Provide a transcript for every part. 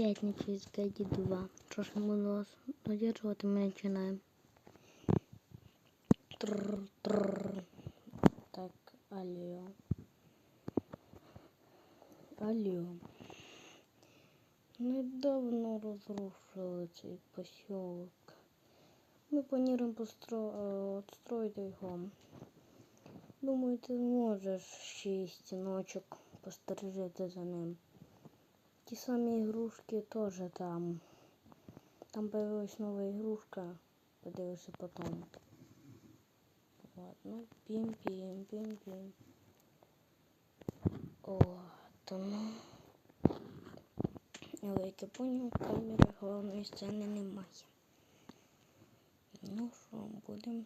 Опять нечистка дедува. Что ж ему нос задерживать мы начинаем. Тррр, тррр. Так, алло. Алло. Недавно розрушили цей поселок. Мы планируем відстроїти його. Думаю, ты можешь шість ночок постережити за ним. Ті самі ігрушки теж там. Там появилась нова ігрушка. Подивишся потом. Ладно, пім-пім, пім-пім. О, то ну. Але як я поняв, камери головної сцени немає. Ну що, будемо.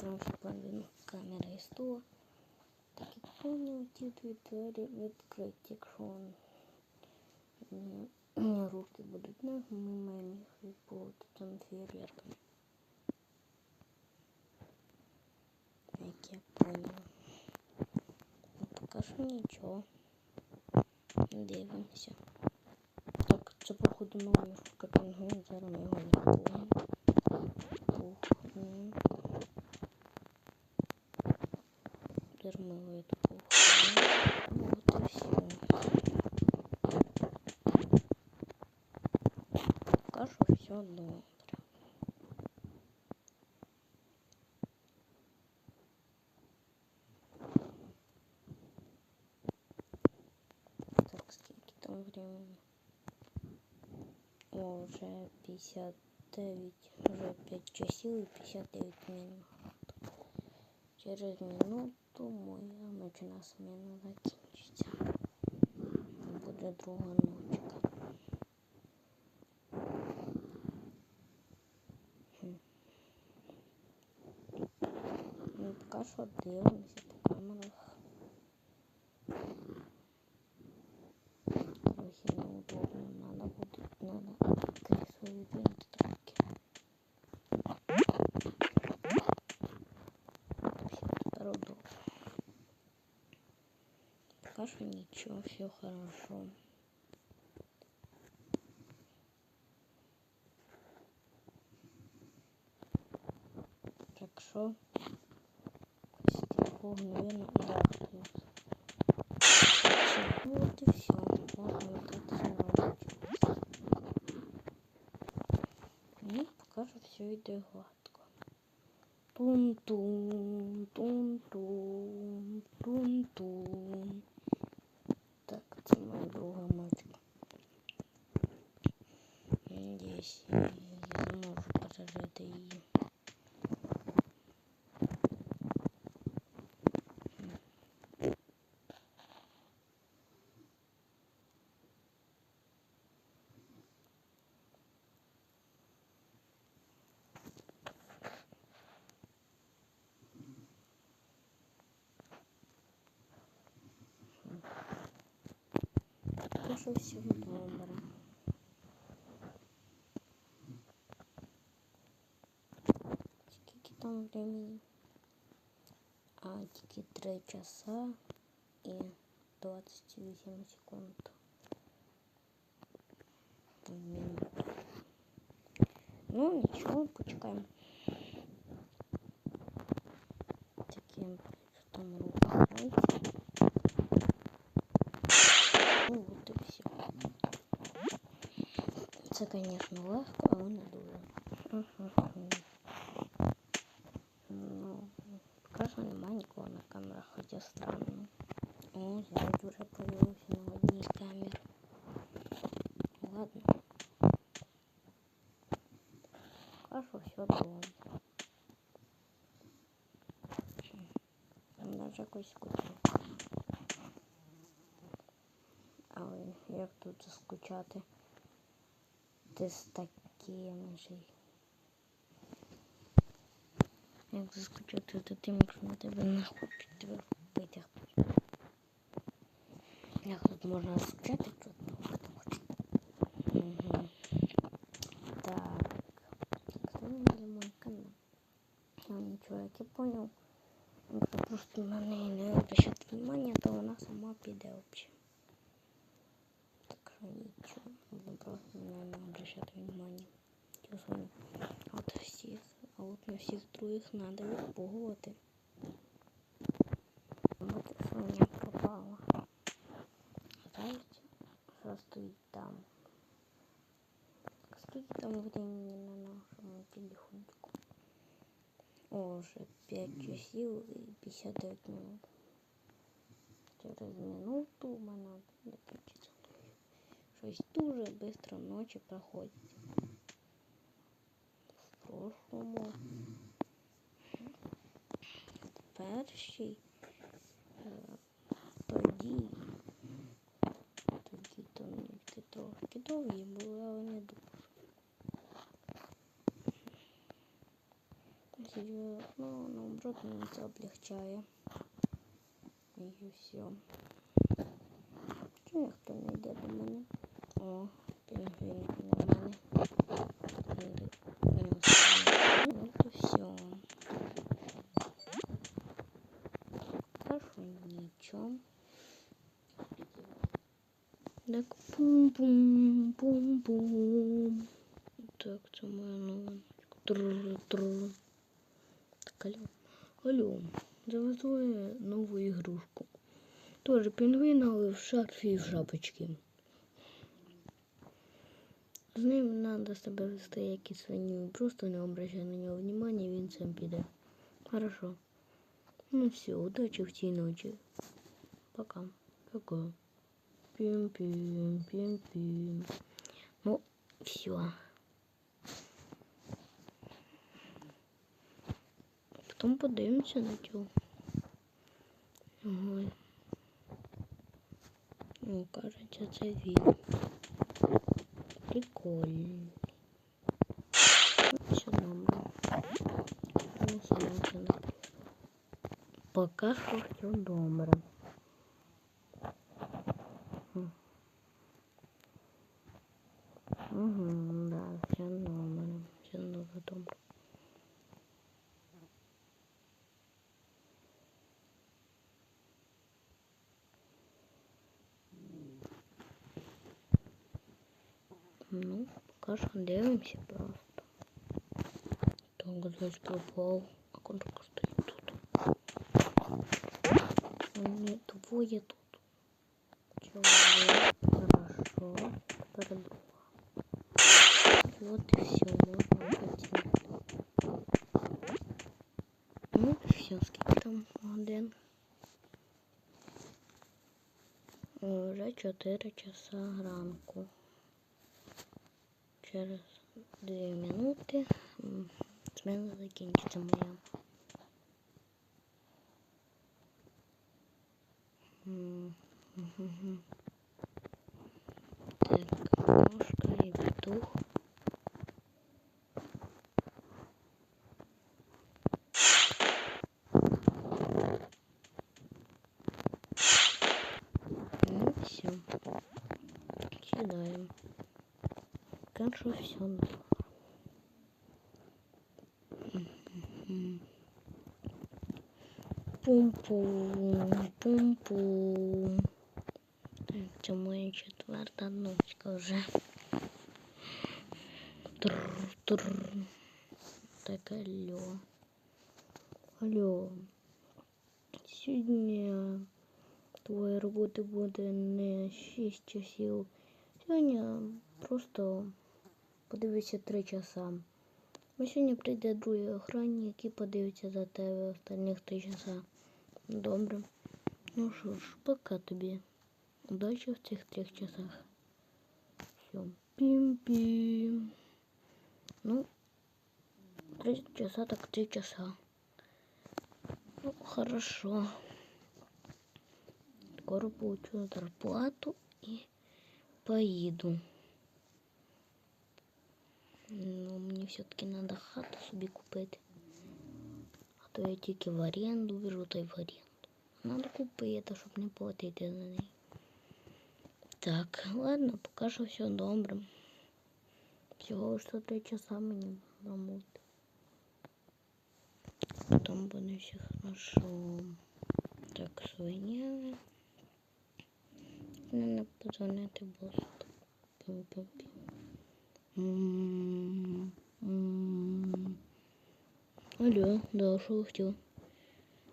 Там ще половину камера і стула. Так як поняв, ті дві двері відкриті, якщо м, руки будуть не, ми маємо їх відбувати там фейерверком. Як я поняв. Ну, Поки що нічого. Дивимося. Так, це походу новий шутка пінгвін, зараз ми О, вже 59, вже 5 часів і 59 минут. Через минуту моя ночна смена закінчиться. Буде друга ночка. Хм. Ну, поки що дивимося Все, тепер удобно. Пока ничего, все хорошо. Так что, стихов, наверное, да, плюс. Всё, ну вот и все. Вот вот это снова Ну, пока что все идет гладко. Тун-тун, тун-тун, тун-тун. Поки що все добре. Скільки там времени? А, тільки 3 часа і 28 секунд. Минут. Ну, нічого, почекаємо. Таким що там рухається. Це, звісно, легко, але не дуже. Мгм. Ну, поки що немає нікого на камерах, хоча странно. О, звук вже появився на одній з камер. Ладно. Поки що все добре. Навіть якось скучно. Але як тут заскучати? Ти з такими ж. Як заскучати за тим, якщо на тебе не хочуть тебе витягнути. Як тут можна заскучати, якщо того хто хоче. Угу. Так. Так, це не мой канал. А, нічого, як я понял. Якщо просто на неї не обращати внимання, то вона сама піде взагалі. Так що нічого, можна просто на неї не обращати внимання. Телефоні. А от всіх, а от на всіх других треба відпугувати. От Соня пропала. Знаєте, що стоїть там? Скільки там времени на нашому телефончику? О, вже 5 часів і 59 минут. Через минуту у мене закінчиться. Щось дуже швидко ночі проходять. В прошлому перший е, тоді тоді то нічки трошки довгі були, але не дуже. Ну, наоборот, мені це облегчає. І все. Чому ніхто не йде до мене? О, пінгвін на мене. Ну, то все. Хорошо, нічого. Так, пум-пум-пум-пум. Так, це моя новиночка. Тру-тру. Так, алло. Алло, завезла я нову ігрушку. Тоже пінгвін, але в шарфі і в шапочці. З ним треба себе вести як і свиню. Просто не обращай на нього внимання, він сам піде. Хорошо. Ну все, удачи в цій ночі. Пока. Пока. Пим-пим, пим-пим. Ну, все. Потім подивимося на цього. Ой. Ну, кажеться, це він. Напишу. Пока що все добре. Угу, да, все добре. Все дуже добре. Ну, пока що дивимося просто. Так, десь пропав. А контроль стоїть тут. Ні, двоє тут. Чоловік. Хорошо. Тепер два. Вот и все, можно пойти. Ну, все, скільки там один. Уже 4 часа ранку. Через 2 минути м, зміна закінчиться моя. М, мгм. Так, ножка і петух. Кажу, все. Пум-пум, пум-пум. Так, це моя четверта ночка вже. Тррр-тррр. Так, алло. Алло. Сьогодні твоєї роботи буде не 6 часів. Сьогодні просто подивися 3 часа. Бо сьогодні прийде другий охранник, який подивиться за тебе останніх 3 часа. Добре. Ну що ж, пока тобі. Удачі в цих трьох часах. Все. Пім-пім. Ну, три часа так три часа. Ну, хорошо. Скоро получу зарплату и поеду. Ну, мені все-таки надо хату собі купити. А то я тільки в оренду беру, та й в оренду. Надо купити, щоб не платити за неї. Так, ладно, поки що все добре. Всього лиш за три часа мені замовити. Потім буде все хорошо. Так, свиня. Надо позвонити босу. Пим-пим-пим. Алло, да, что вы хотел?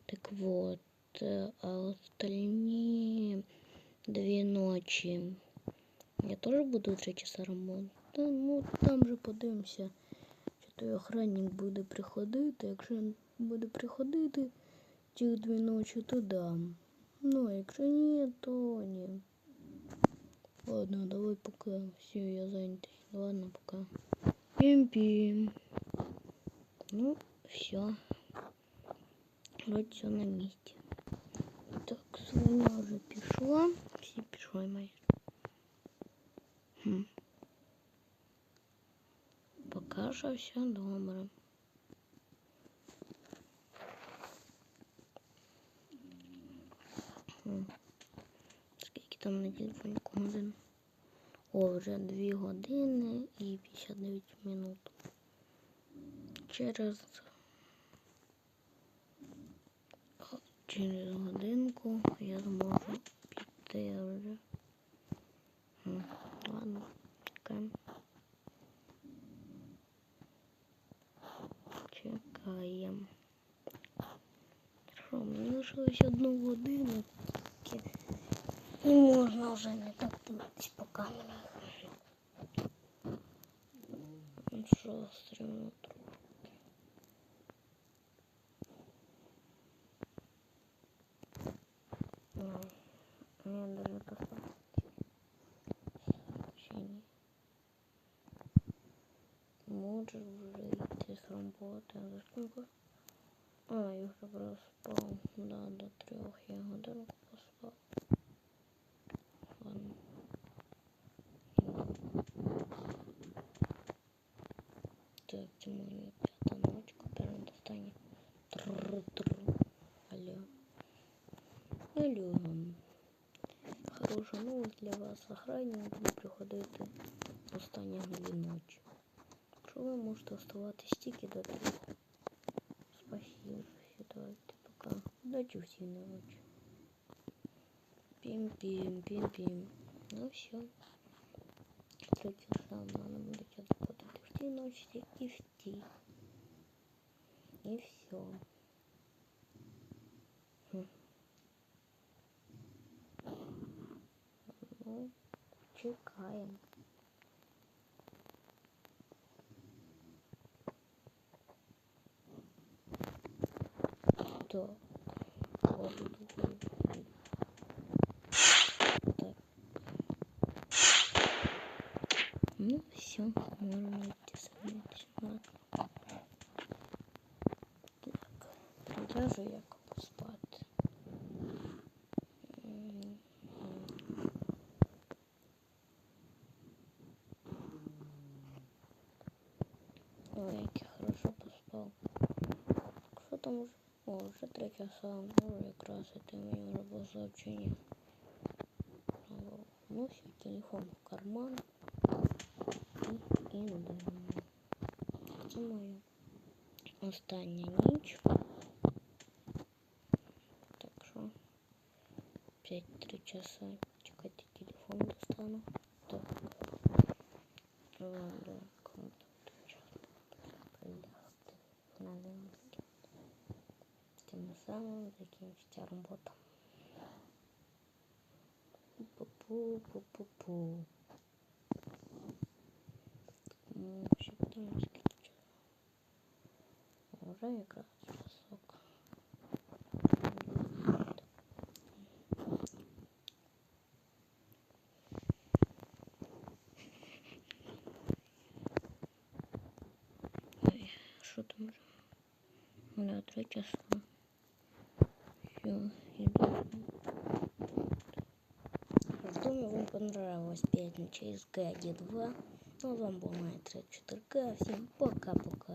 Так вот, э, а остальные две ночи я тоже буду три часа работати? Та, ну, там же подивимося, чи той охранник буде приходити. Якщо він буде приходити ті дві ночі, то дам. Ну, а якщо ні, то ні. Ладно, давай пока. Все, я занятый. Ладно, пока. Пим-пим. Ну, Все. Вроде все на месте. Так, свиня уже пішла. Всі пішли майже. Хм. Пока що все добре. Хм. Скільки там на телефоніку годин? О, вже 2 години і 59 минут. Через через годинку я зможу піти вже. Хм, Ладно, чекаємо. Чекаємо. Що, мені лишилось одну годину. тільки Не можна вже не так дивитися по камерах. Ну що, стрімно идти с работы. А за сколько? А, я уже проспал. Да, до трех я годинку поспал. Ладно. Так, Тимоня, пятая ночка, первое достание. Тррр-тррр. Алло. Алло. Хороша новость для вас. Охранник буде приходити останні дві ночі. Що ви можете оставатись тільки до трьох. Спасибо. Все, давайте пока. Удачи всім на ночь. Пим-пим, пим-пим. Ну все. Три часа надо будет отработать в ті ночи и в ті. И все. Ну, чекаємо. Так. Вот тут. Так. Ну, все, можно идти смотреть. Так. Приляжу я спать. М, Ой, я хорошо поспав. Що там уже? О, вже три часа. Можу якраз іти мені вже було сообщення. Алло. Ну все, телефон в карман. І ідемо. Це моя остання ніч. Так що 5-3 часа. Чекайте, телефон достану. Так. Ладно, Тим самим закінчиться робота. Пу-пу-пу-пу-пу. Ну, ще там скільки часу. Уже якраз часок. Ой, що там вже? Да, три часа. Иду. Думаю, вам понравилось 5 ночей из ГАДи 2. Ну, вам был на 34К. Всем пока-пока.